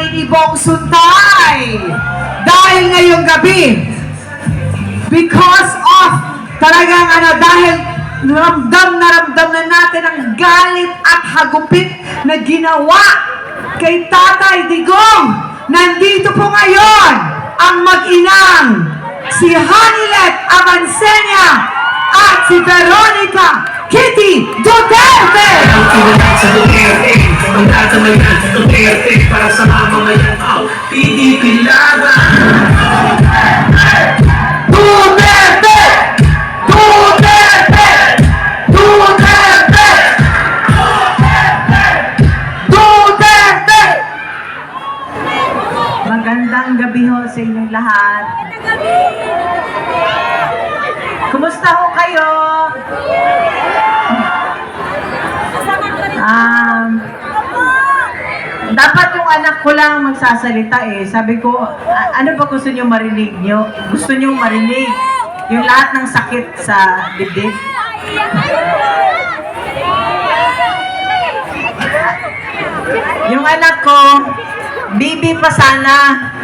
ni Ibong Suntay. Dahil ngayong gabi, because of talagang ano, dahil ramdam na ramdam na natin ang galit at hagupit na ginawa kay Tatay Digong. Nandito po ngayon ang mag-inang si Hanilet Avancenia at si Veronica Kitty Duterte! Simulat sa Duterte, simulat sa mayan sa Duterte Para sa mamamayan ko, PDP laban dapat yung anak ko lang magsasalita eh. Sabi ko, "A- ano ba gusto niyo marinig niyo? Gusto niyo marinig yung lahat ng sakit sa dibdib? Yung anak ko, baby pa sana,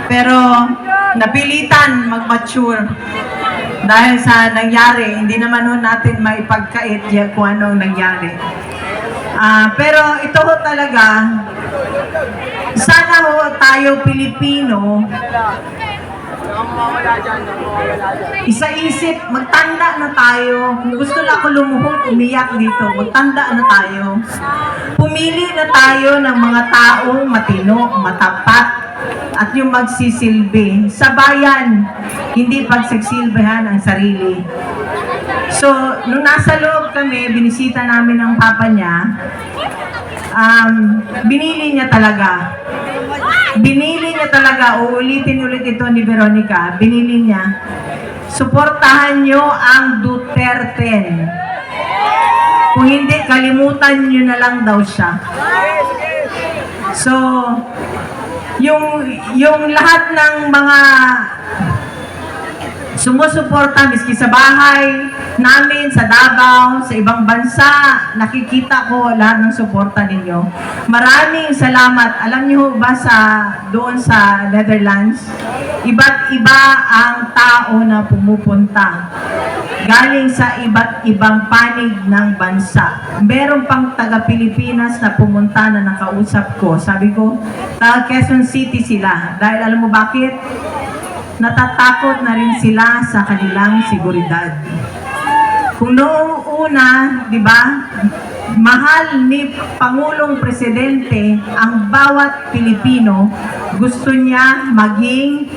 pero napilitan mag-mature. Dahil sa nangyari, hindi naman ho natin maipagkait kung anong nangyari. Ah, pero ito ho talaga, sana ho tayo Pilipino, isa-isip, magtanda na tayo. Kung gusto na ako lumuhod, umiyak dito, magtanda na tayo. Pumili na tayo ng mga taong matino, matapat, at yung magsisilbi sa bayan, hindi pagsisilbihan ang sarili. So, nung nasa loob kami, binisita namin ang papa niya, um, binili niya talaga. Binili niya talaga, uulitin ulit ito ni Veronica, binili niya, suportahan niyo ang Duterte. Kung hindi, kalimutan niyo na lang daw siya. So, yung yung lahat ng mga sumusuporta miski sa bahay namin, sa Davao, sa ibang bansa, nakikita ko lahat ng suporta ninyo. Maraming salamat. Alam niyo ba sa doon sa Netherlands, iba't iba ang tao na pumupunta. Galing sa iba't ibang panig ng bansa. Meron pang taga Pilipinas na pumunta na nakausap ko. Sabi ko, taga Quezon City sila. Dahil alam mo bakit? natatakot na rin sila sa kanilang seguridad. Kung noong una, di ba, mahal ni Pangulong Presidente ang bawat Pilipino, gusto niya maging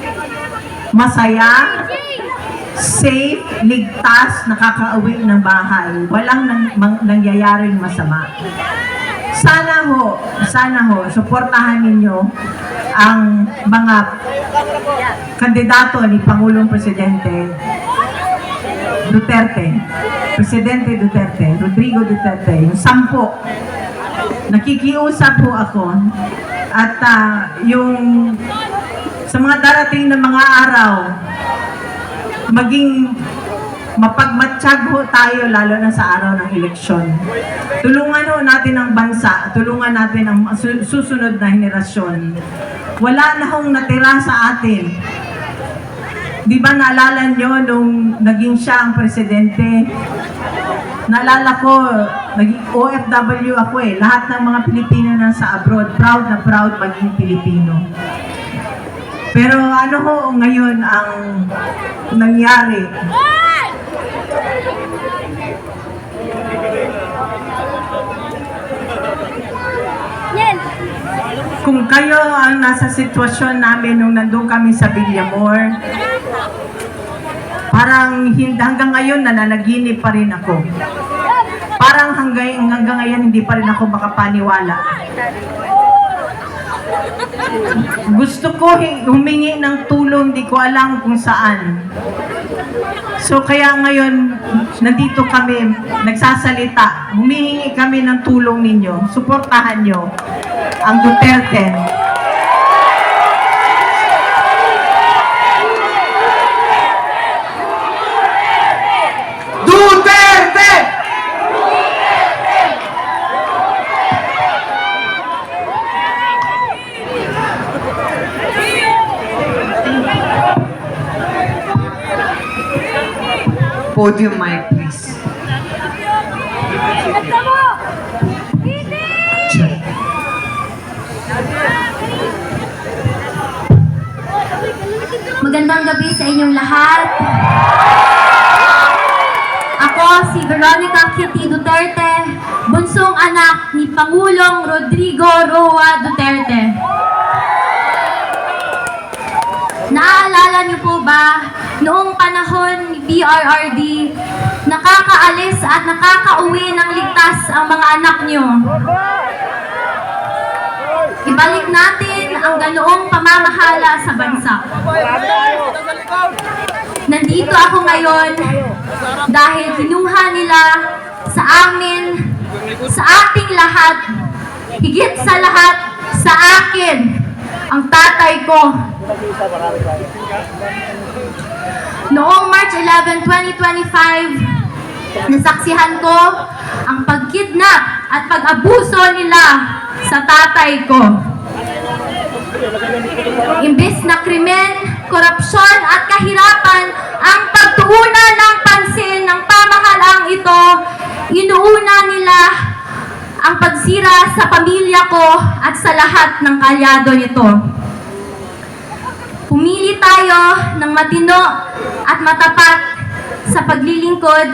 masaya, safe, ligtas, nakakauwi ng bahay. Walang nang, mang, nangyayaring masama. Sana ho, sana ho, suportahan ninyo ang mga kandidato ni Pangulong Presidente Duterte, Presidente Duterte, Rodrigo Duterte, yung sampo. Nakikiusap po ako at ah, yung sa mga darating na mga araw, maging mapagmatsyag ho tayo lalo na sa araw ng eleksyon. Tulungan ho natin ang bansa, tulungan natin ang su- susunod na henerasyon. Wala na hong natira sa atin. Di ba naalala nyo nung naging siya ang presidente? Naalala ko, naging OFW ako eh. Lahat ng mga Pilipino na sa abroad, proud na proud maging Pilipino. Pero ano ho ngayon ang nangyari? Kung kayo ang nasa sitwasyon namin nung nandun kami sa Villamor, parang hindi, hanggang ngayon nananaginip pa rin ako. Parang hanggang, hanggang ngayon hindi pa rin ako makapaniwala. Gusto ko humingi ng tulong, di ko alam kung saan. So kaya ngayon, nandito kami, nagsasalita, humihingi kami ng tulong ninyo, suportahan nyo ang. Duterte! Podium mic, please. Magandang gabi sa inyong lahat. Ako si Veronica Kitty Duterte, bunsong anak ni Pangulong Rodrigo Roa Duterte. Naaalala niyo po ba, noong panahon ni PRRD, nakakaalis at nakakauwi ng ligtas ang mga anak niyo? Ibalik natin ang ganoong pamamahala sa bansa. Nandito ako ngayon dahil kinuha nila sa amin, sa ating lahat, higit sa lahat, sa akin, ang tatay ko. Noong March 11, 2025, nasaksihan ko ang pagkidnap at pag-abuso nila sa tatay ko. Imbis na krimen, korupsyon at kahirapan ang pagtuunan ng pansin ng pamahalaang ito, inuuna nila ang pagsira sa pamilya ko at sa lahat ng kalyado nito. Tayo ng matino at matapat sa paglilingkod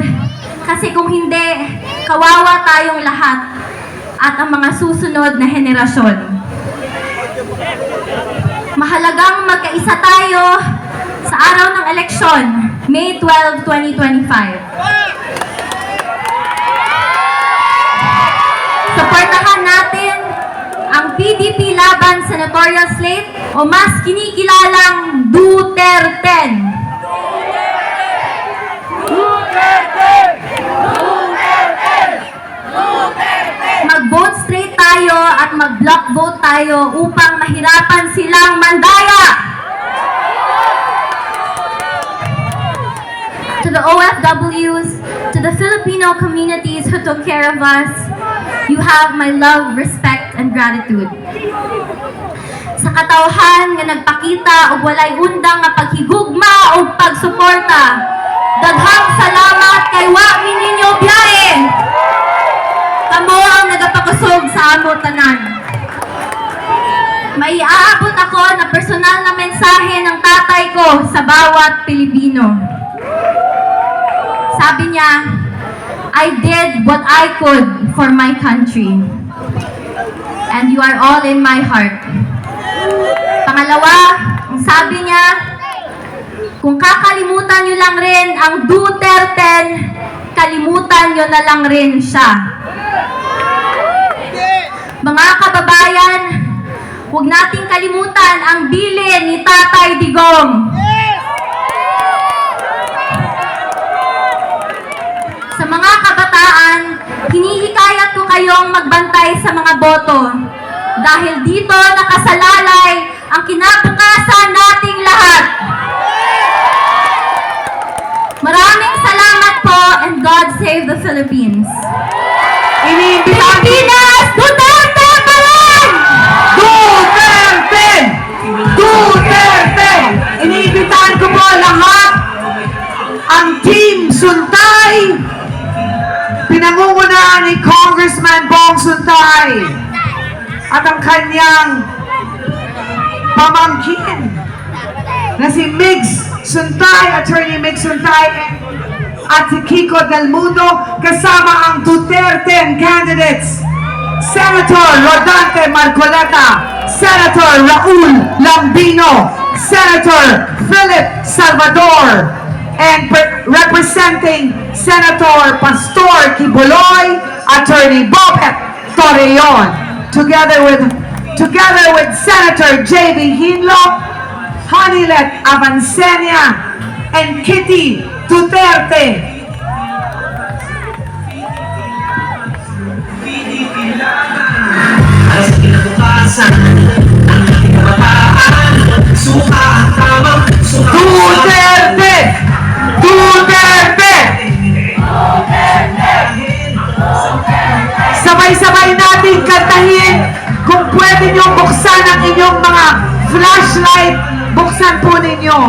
kasi kung hindi, kawawa tayong lahat at ang mga susunod na henerasyon. Mahalagang magkaisa tayo sa araw ng eleksyon, May 12, 2025. Suportahan natin PDP laban senatorial slate o mas kinikilalang Duterte. Mag-vote straight tayo at mag-block vote tayo upang mahirapan silang mandaya. To the OFWs, to the Filipino communities who took care of us, you have my love, respect, and gratitude. Sa katawhan nga nagpakita og walay undang nga paghigugma o pagsuporta, daghang salamat kay wa mi ninyo biyahe. Kamo ang nagapakusog sa amo tanan. May aabot ako na personal na mensahe ng tatay ko sa bawat Pilipino. Sabi niya, I did what I could for my country. And you are all in my heart. Pangalawa, ang sabi niya, kung kakalimutan niyo lang rin ang Duterte, kalimutan niyo na lang rin siya. Mga kababayan, huwag nating kalimutan ang bilin ni Tatay Digong. Sa mga kabataan, hinihikayat ko kayong magbantay sa mga boto dahil dito nakasalalay ang kinabukasan nating lahat. Maraming salamat po and God save the Philippines. Iniimbitahan Pilipinas, Duterte pa rin! Duterte! Duterte! Iniimbitahan ko po lahat ang Team Suntay pinangungunahan ni Congressman Bong Suntay at ang kanyang pamangkin na si Migs Suntay, Attorney Migs Suntay at si Kiko Del Mundo kasama ang Duterte candidates Senator Rodante Marcoleta, Senator Raul Lambino, Senator Philip Salvador, and representing Senator Pastor Kibuloy, Attorney Bobet Torreon, together with together with Senator J.B. Hinlock, Hanilet Avancenia, and Kitty Duterte. Duterte! Duterte! Sabay-sabay natin kantahin kung pwede nyo buksan ang inyong mga flashlight, buksan po ninyo.